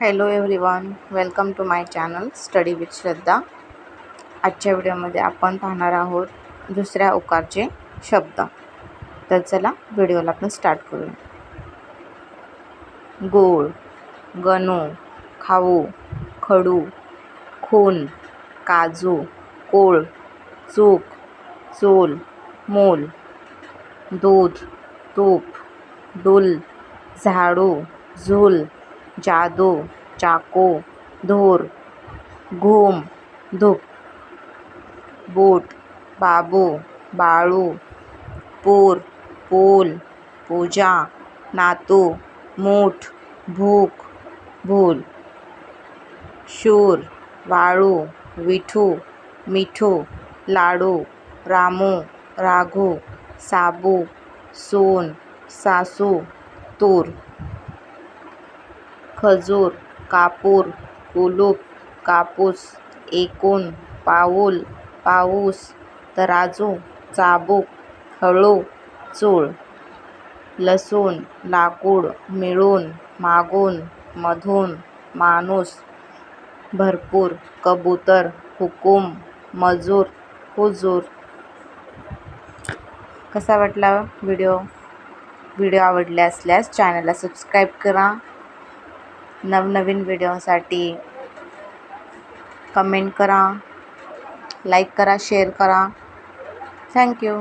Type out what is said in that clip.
Hello everyone welcome to my channel study with Shraddha आजच्या व्हिडिओमध्ये आपण पाहणार आहोत दुसऱ्या उकारचे शब्द. तर चला व्हिडिओला आपण स्टार्ट करूया. गोळ गणू खाऊ खडू खून काजू कोळ चूक चूल मोल दूध तूप डुल झाडू झूल जादू चाकू धूर घूम धूप बूट बाबू बाळू पूर पूल पूजा नातू मूठ भूक भूल शूर वाळू विठू मिठू लाडू रामू राघू साबू सून सासू तूर. खजूर कापूर कुलूप कापूस एकूण पाऊल पाऊस तराजू चाबूक हळू चूळ लसूण लाकूड मिळून मागून मधून माणूस भरपूर कबूतर हुकूम मजूर हुजूर. कसा वाटला व्हिडिओ? व्हिडिओ आवडले असल्यास चॅनलला सबस्क्राईब करा. नवनवीन व्हिडिओसाठी कमेंट करा लाईक करा शेअर करा. थँक्यू